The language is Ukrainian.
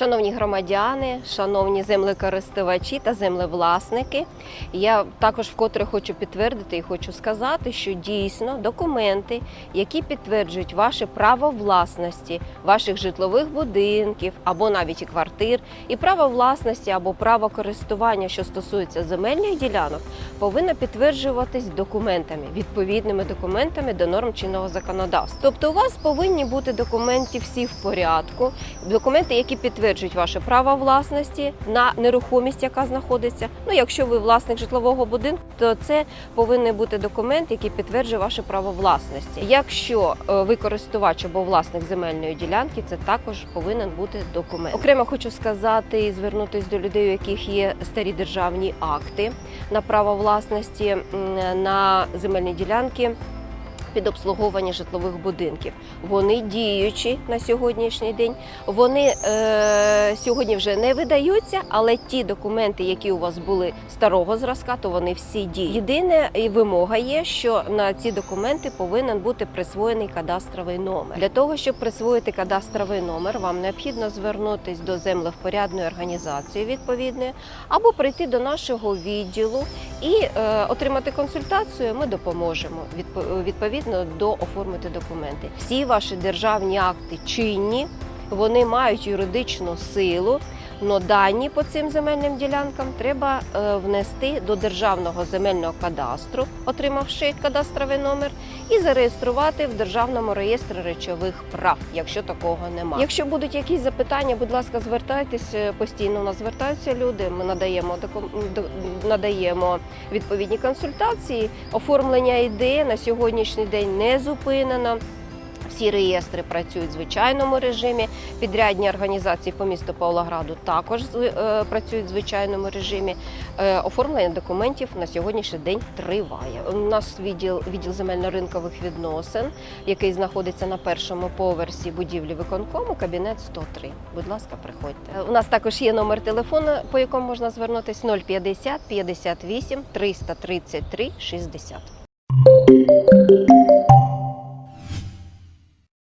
Шановні громадяни, шановні землекористувачі та землевласники, я також вкотре хочу підтвердити і хочу сказати, що дійсно документи, які підтверджують ваше право власності, ваших житлових будинків або навіть і квартир, і право власності або право користування, що стосується земельних ділянок, повинно підтверджуватись документами, відповідними документами до норм чинного законодавства. Тобто, у вас повинні бути документи всі в порядку, документи, які підтверджують ваше право власності на нерухомість, яка знаходиться. Ну, якщо ви власник житлового будинку, то це повинен бути документ, який підтверджує ваше право власності. Якщо е, ви користувач або власник земельної ділянки, це також повинен бути документ. Окремо хочу сказати і звернутися до людей, у яких є старі державні акти на право власності на земельні ділянки під обслуговування житлових будинків. Вони діючі на сьогоднішній день. Вони е, сьогодні вже не видаються, але ті документи, які у вас були старого зразка, то вони всі діють. Єдине і вимога є, що на ці документи повинен бути присвоєний кадастровий номер. Для того, щоб присвоїти кадастровий номер, вам необхідно звернутись до землевпорядної організації відповідної, або прийти до нашого відділу і е, отримати консультацію. Ми допоможемо відпо- відповідно до оформити документи. Всі ваші державні акти чинні, вони мають юридичну силу. Но дані по цим земельним ділянкам треба е, внести до державного земельного кадастру, отримавши кадастровий номер, і зареєструвати в державному реєстрі речових прав, якщо такого немає. Якщо будуть якісь запитання, будь ласка, звертайтесь е, постійно. У нас звертаються люди. Ми надаємо надаємо відповідні консультації. Оформлення ідеї на сьогоднішній день не зупинено. Всі реєстри працюють в звичайному режимі. Підрядні організації по місту Павлограду також е, працюють в звичайному режимі. Е, оформлення документів на сьогоднішній день триває. У нас відділ відділ земельно-ринкових відносин, який знаходиться на першому поверсі будівлі виконкому, кабінет 103. Будь ласка, приходьте. У нас також є номер телефону, по якому можна звернутися 050 58 333 60.